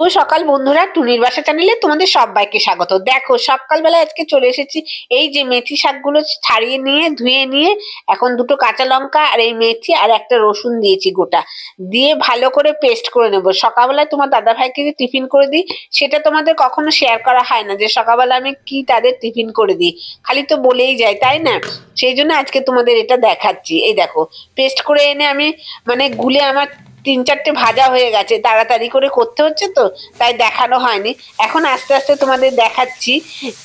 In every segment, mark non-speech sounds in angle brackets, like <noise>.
ও সকাল বন্ধুরা, টুনির বাসা চ্যানেলে তোমাদের সবাইকে স্বাগত। দেখো সকালবেলা আজকে চলে এসেছি এই যে মেথি শাকগুলো ছাড়িয়ে নিয়ে, ধুয়ে নিয়ে, এখন দুটো কাঁচা লঙ্কা আর এই মেথি আর একটা রসুন দিয়েছি গোটা। দিয়ে ভালো করে পেস্ট করে নেব। সকালবেলায় তোমার দাদা ভাইকে যে টিফিন করে দিই, সেটা তোমাদের কখনো শেয়ার করা হয় না যে সকালবেলা আমি কি তাদের টিফিন করে দিই। খালি তো বলেই যায়, তাই না? সেই জন্য আজকে তোমাদের এটা দেখাচ্ছি। এই দেখো পেস্ট করে এনে আমি মানে গুলে আমার তিন চারটে ভাজা হয়ে গেছে, তাড়াতাড়ি করে করতে হচ্ছে তো, তাই দেখানো হয়নি। এখন আস্তে আস্তে তোমাদের দেখাচ্ছি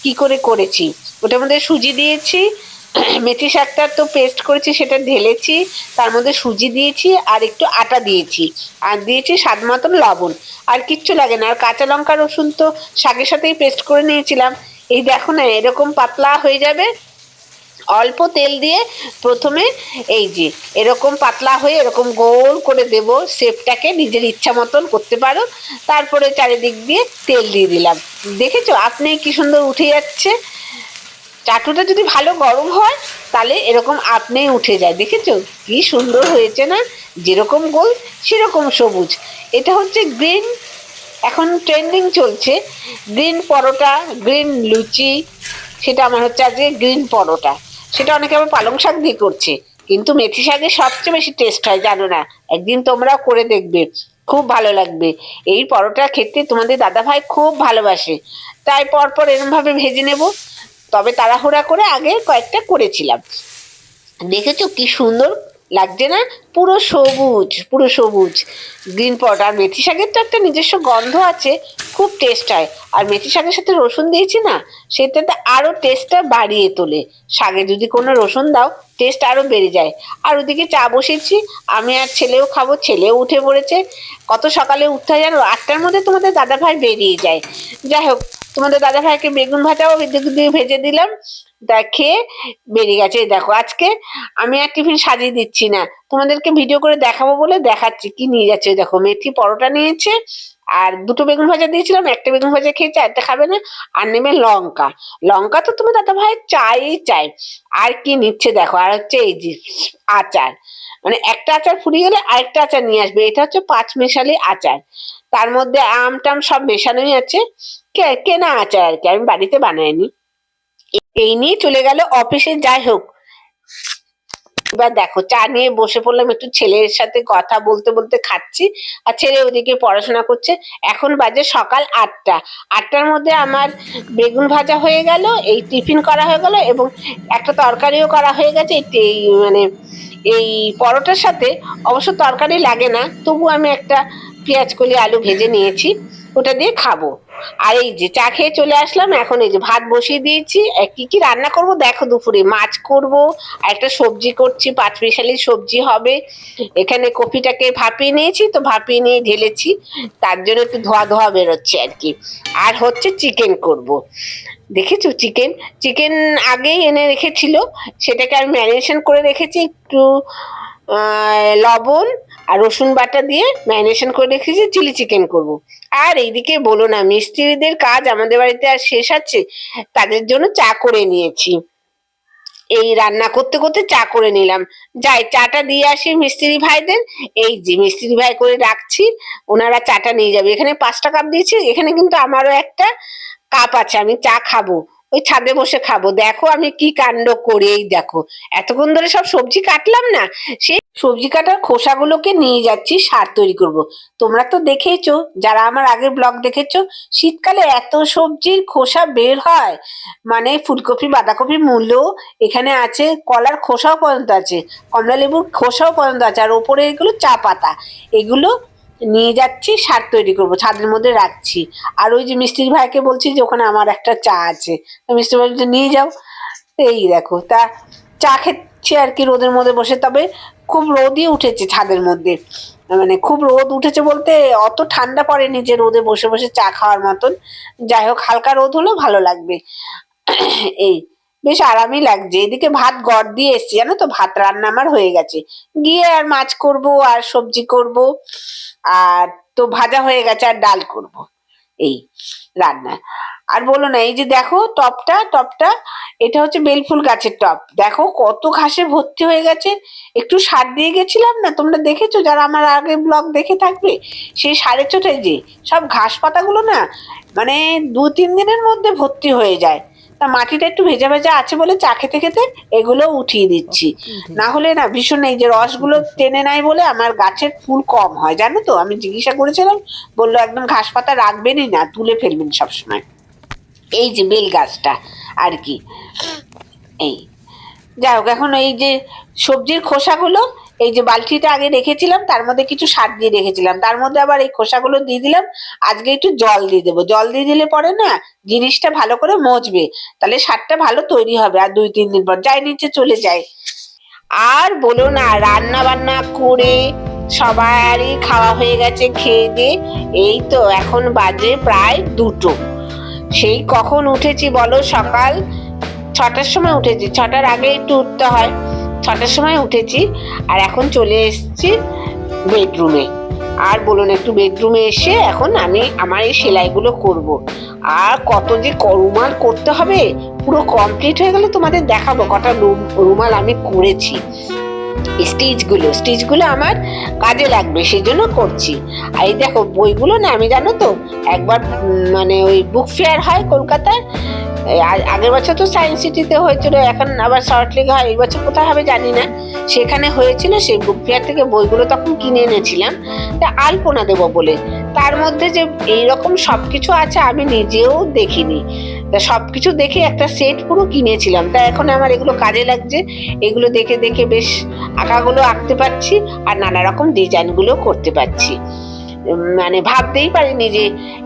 কি করে করেছি। ওটার মধ্যে সুজি দিয়েছি, <clears throat> মেথি শাকটা তো পেস্ট করেছি, সেটা ঢেলেছি, তার মধ্যে সুজি দিয়েছি, আর একটু আটা দিয়েছি। আর দিয়েছি স্বাদ মতন লবণ। আর কিচ্ছু লাগে না, আর কাঁচা লঙ্কা রসুন তো শাকের সাথেই পেস্ট করে নিয়েছিলাম। এই দেখো না, এরকম পাতলা হয়ে যাবে অল্প তেল দিয়ে প্রথমে এই যে এরকম পাতলা হয়ে এরকম গোল করে দেব শেপটাকে, নিজের ইচ্ছা মতন করতে পারো। তারপরে চারিদিক দিয়ে তেল দিয়ে দিলাম। দেখেছ? আপনি কি সুন্দর উঠে যাচ্ছে। চাটুটা যদি ভালো গরম হয়, তাহলে এরকম আপনি উঠে যায়। দেখেছ? কি সুন্দর হয়েছে না? যেরকম গোল, সেরকম সবুজ। এটা হচ্ছে গ্রিন, এখন ট্রেন্ডিং চলছে। গ্রিন পরোটা, গ্রিন লুচি, সেটা আমার হচ্ছে আজকে গ্রিন পরোটা। সেটা অনেকে আবার পালং শাক দিয়ে করছে। কিন্তু মেথি শাকে সবচেয়ে বেশি টেস্ট হয়, জানো না? একদিন তোমরাও করে দেখবে, খুব ভালো লাগবে। এই পরোটা খেতে তোমাদের দাদা ভাই খুব ভালোবাসে। তাই পরপর এরমভাবে ভেজে নেব। তবে তাড়াহুড়া করে আগে কয়েকটা করেছিলাম। দেখেছ কি সুন্দর লাগছে না? পুরো সবুজ পুরো সবুজ। গ্রিন পট। আর মেথি শাকের তো একটা নিজস্ব গন্ধ আছে, খুব টেস্ট হয়। আর মেথি শাকের সাথে রসুন দিয়েছি না, সেটাতে আরও টেস্টটা বাড়িয়ে তোলে। শাকে যদি কোনো রসুন দাও টেস্ট আরও বেড়ে যায়। আর ওদিকে চা বসেছি, আমি আর ছেলেও খাব, ছেলেও উঠে পড়েছে। কত সকালে উঠতে হয় জানো? আটটার মধ্যে তোমাদের দাদাভাই বেরিয়ে যায়। যাই হোক, তোমাদের দাদা ভাইকে বেগুন ভাজাও দিয়ে ভেজে দিলাম। দেখে বেরিয়ে গেছে। দেখো, আজকে আমি আর টিফিন সাজিয়ে দিচ্ছি না। তোমাদেরকে ভিডিও করে দেখাবো বলে দেখাচ্ছি কি নিয়ে যাচ্ছে। দেখো, মেথি পরোটা নিয়েছে, আর দুটো বেগুন ভাজা দিয়েছিলাম, একটা বেগুন ভাজা খেয়েছে একটা খাবে না, আর নেবে লঙ্কা। লঙ্কা তো তুমি দাদা ভাই চাই চাই। আর কি নিচ্ছে দেখো, আর হচ্ছে এই যে আচার। মানে একটা আচার ফুরিয়ে গেলে আরেকটা আচার নিয়ে আসবে, এটা হচ্ছে পাঁচ মেশালি আচার। তার মধ্যে আম টাম সব মেশানোই আছে। কে- কেনা আচার আর কি, আমি বাড়িতে বানাইনি। এই নিয়ে চলে গেল অফিসে, যাই হোক। এবার দেখো, চা নিয়ে বসে পড়লাম, একটু ছেলের সাথে কথা বলতে বলতে খাচ্ছি। আর ছেলে ওদিকে পড়াশোনা করছে। এখন বাজে সকাল আটটা। আটটার মধ্যে আমার বেগুন ভাজা হয়ে গেল, এই টিফিন করা হয়ে গেল এবং একটা তরকারিও করা হয়ে গেছে। এই মানে এই পরোটার সাথে অবশ্য তরকারি লাগে না, তবু আমি একটা পেঁয়াজ কলি আলু ভেজে নিয়েছি। ওটা দিয়ে খাব। আর এই যে চা খেয়ে চলে আসলাম, এখন এই যে ভাত বসিয়ে দিয়েছি। কি কি রান্না করব দেখো দুপুরে। মাছ করব, আর একটা সবজি করছি, পাঁচ মিশালি সবজি হবে। এখানে কপিটাকে ভাপিয়ে নিয়েছি, তো ভাপিয়ে নিয়ে ঢেলেছি। তার জন্য একটু ধোয়া ধোয়া বেরোচ্ছে আর কি। আর হচ্ছে চিকেন করব। দেখেছ চিকেন? চিকেন আগেই এনে রেখেছিল। সেটাকে আমি ম্যারিনেশন করে রেখেছি একটু লবণ আর রসুন বাটা দিয়ে ম্যারিনেশন করে রেখেছি, চিলি চিকেন করব। আর এইদিকে বলো না, মিস্ত্রিদের কাজ আমাদের বাড়িতে আর শেষ আছে, তাদের জন্য চা করে নিয়েছি। এই রান্না করতে করতে চা করে নিলাম। যাই, চাটা দিয়ে আসি মিস্ত্রি ভাইদের। এই যে মিস্ত্রি ভাই করে রাখছি, ওনারা চাটা নিয়ে যাবে। এখানে পাঁচটা কাপ দিয়েছি, এখানে কিন্তু আমারও একটা কাপ আছে, আমি চা খাব। ওই ছাদে বসে খাব। দেখো আমি কি কাণ্ড করি, এই দেখো। এতক্ষণ ধরে সব সবজি কাটলাম না? সেই সবজি কাটার খোসাগুলোকে নিয়ে যাচ্ছি, সার তৈরি করব। তোমরা তো দেখেইছো, যারা আমার আগের ব্লগ দেখেছ, শীতকালে এত সবজির খোসা বের হয়। মানে ফুলকপি, বাঁধাকপি মূল্য এখানে আছে, কলার খোসাও পর্যন্ত আছে কমলা লেবুর খোসাও পর্যন্ত আছে, আর ওপরে এগুলো চা পাতা। এগুলো নিয়ে যাচ্ছি, সার তৈরি করব, ছাদের মধ্যে রাখছি। আর ওই যে মিস্ত্রি ভাইকে বলছি যে, ওখানে আমার একটা চা আছে। মিস্ত্রি ভাই নিয়ে যাও। এই দেখো, তা চা খেচ্ছে আর কি রোদের মধ্যে বসে। তবে খুব রোদই উঠেছে ছাদের মধ্যে। মানে খুব রোদ উঠেছে বলতে অত ঠান্ডা পড়েনি যে, রোদে বসে বসে চা খাওয়ার মতন। যাই হোক, হালকা রোদ হলেও ভালো লাগবে। এই বেশ আরামই লাগছে। এদিকে ভাত গড় দিয়ে এসছি, জানো তো? ভাত রান্না আমার হয়ে গেছে। গিয়ে আর মাছ করব, আর সবজি করব, আর তো ভাজা হয়ে গেছে, আর ডাল করব। এই রান্না আর বলো না, এই যে দেখো টপটা টপটা, এটা হচ্ছে বেলফুল গাছের টপ। দেখো কত ঘাসে ভর্তি হয়ে গেছে। একটু সার দিয়ে গেছিলাম না, তোমরা দেখেছ? যারা আমার আগে ব্লগ দেখে থাকবে, সেই সারের চোটে যে সব ঘাস পাতাগুলো না মানে দু তিন দিনের মধ্যে ভর্তি হয়ে যায়। তা মাটিটা একটু ভেজা ভেজা আছে বলে চা খেতে খেতে এগুলো উঠিয়ে দিচ্ছি। না হলে না ভীষণ এই যে রসগুলো টেনে নাই বলে আমার গাছের ফুল কম হয় জানো তো? আমি জিজ্ঞাসা করেছিলাম বলল একদম ঘাস পাতা রাখবেনই না তুলে ফেলবেন সবসময়। এই যে বেল গাছটা আর কি। এই। যাই হোক এখন এই যে সবজির খোসাগুলো এই যে বালতিটা আগে রেখেছিলাম, তার মধ্যে কিছু সার দিয়ে রেখেছিলাম। তার মধ্যে আবার এই খোসাগুলো দিয়ে দিলাম। আজকে একটু জল দিয়ে দেবো। জল দিয়ে দিলে পরে না জিনিসটা ভালো করে মজবে। তাহলে সারটা ভালো তৈরি হবে আর দুই, তিন দিন পর। যাই, নিচে চলে যায় আর বলো না রান্না বান্না করে সবারই খাওয়া হয়ে গেছে, খেয়ে দিয়ে এই তো এখন বাজে প্রায় দুটো। সেই কখন উঠেছি বলো? সকাল ছটার সময় উঠেছি। ছটার আগে একটু উঠতে হয়। ছটার সময় উঠেছি আর এখন চলে এসেছি বেডরুমে আর বলুন একটু বেডরুমে এসে এখন আমি আমার এই সেলাইগুলো করব। আর কত যে রুমাল করতে হবে, পুরো কমপ্লিট হয়ে গেলে তোমাদের দেখাবো কটা রুম- রুমাল আমি করেছি। স্টিচগুলো স্টিচগুলো আমার কাজে লাগবে সেই জন্য করছি। আর এই দেখো বইগুলো না, আমি জানো তো, একবার মানে ওই বুক ফেয়ার হয় কলকাতায় আগের বছর তো সায়েন্স সিটিতে হয়েছিল, এখন আবার সল্টলেক হয়, এই বছর কোথায় হবে জানি না। সেখানে হয়েছিল, সেই বুক ফেয়ার থেকে বইগুলো তখন কিনে এনেছিলাম। তা আলপনা দেবো বলে। তার মধ্যে যে এইরকম সব কিছু আছে, আমি নিজেও দেখিনি। তা সব কিছু দেখে একটা সেট পুরো কিনেছিলাম। তা এখন আমার এগুলো কাজে লাগছে। এগুলো দেখে দেখে বেশ আঁকাগুলো আঁকতে পারছি, আর নানা রকম ডিজাইনগুলো করতে পারছি। মানে ভাবতেই পারিনি যে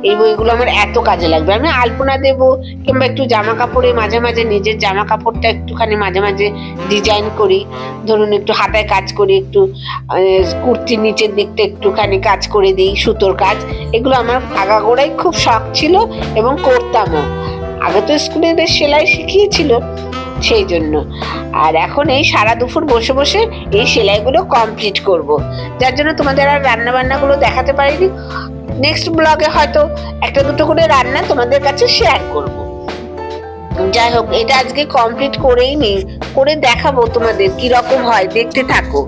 এই বইগুলো আমার এত কাজে লাগবে। আমি আলপনা দেব কিংবা একটু জামা কাপড়ে মাঝে মাঝে নিজের জামা কাপড়টা একটুখানি মাঝে মাঝে ডিজাইন করি। ধরুন একটু হাতায় কাজ করি, একটু কুর্তির নিচের দিকটা একটুখানি কাজ করে দিই, সুতোর কাজ। এগুলো আমার আগাগোড়াই খুব শখ ছিল এবং করতামও। আগে তো স্কুলে বেশ সেলাই শিখিয়েছিল সেই জন্য। আর এখন এই সারা দুপুর বসে বসে এই সেলাইগুলো কমপ্লিট করব। যার জন্য তোমাদের আর রান্না বান্নাগুলো দেখাতে পারিনি। নেক্সট ব্লগে হয়তো একটা দুটো করে রান্না তোমাদের কাছে শেয়ার করব। যাই হোক, এটা আজকে কমপ্লিট করেই নেই করে দেখাবো তোমাদের কি রকম হয়। দেখতে থাকো।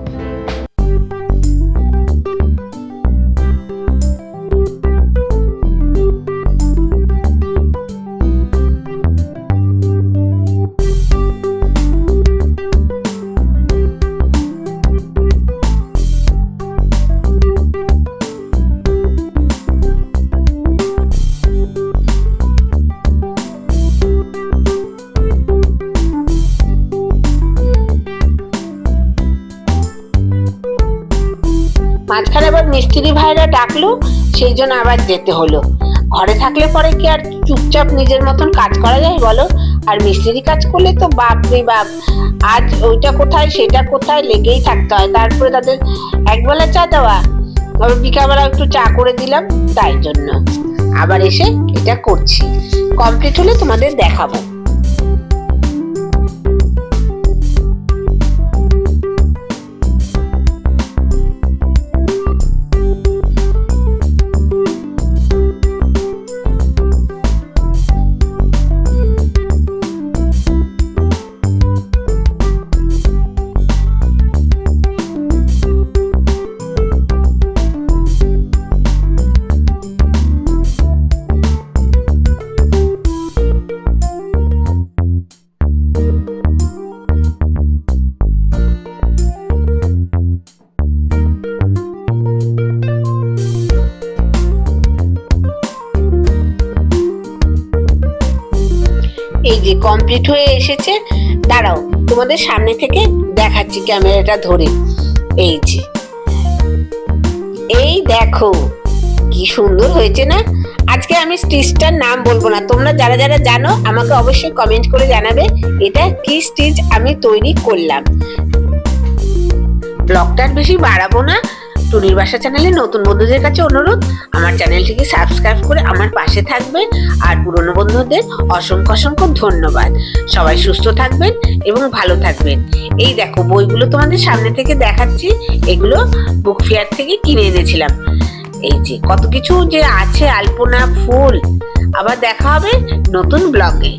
মিস্ত্রি ভাইরা ডাকলো, সেই জন্য আবার যেতে হলো। ঘরে থাকলে পরে কি আর চুপচাপ নিজের মতন কাজ করা যায় বলো? আর মিস্ত্রি কাজ করলে তো বাপ রে বাপ, আজ ওইটা কোথায়, সেটা কোথায়, লেগেই থাকতে হয়। তারপরে তাদের একবেলা চা দেওয়া। আবার বিকালবেলা একটু চা করে দিলাম, তাই জন্য। আবার এসে এটা করছি। কমপ্লিট হলে তোমাদের দেখাবো। যে কমপ্লিট হয়ে এসেছে, দাঁড়াও, তোমাদের সামনে থেকে দেখাচ্ছি ক্যামেরাটা ধরে। এই যে। এই দেখো, কি সুন্দর হয়েছে না? আজকে আমি স্টিচটার নাম বলব না, তোমরা যারা যারা জানো, আমাকে অবশ্যই কমেন্ট করে জানাবে, এটা কি স্টিচ আমি তৈরি করলাম। ব্লগটা বেশি বাড়াবো না টুনির বাসা চ্যানেলে নতুন বন্ধুদের কাছে অনুরোধ, আমার চ্যানেলটিকে সাবস্ক্রাইব করে আমার পাশে থাকবেন আর পুরনো বন্ধুদের অসংখ্য অসংখ্য ধন্যবাদ। সবাই সুস্থ থাকবেন এবং ভালো থাকবেন। এই দেখো বইগুলো তোমাদের সামনে থেকে দেখাচ্ছি, এগুলো বুক ফেয়ার থেকে কিনে এনেছিলাম। এই যে কত কিছু যে আছে, আলপনা, ফুল। আবার দেখা হবে নতুন ব্লগে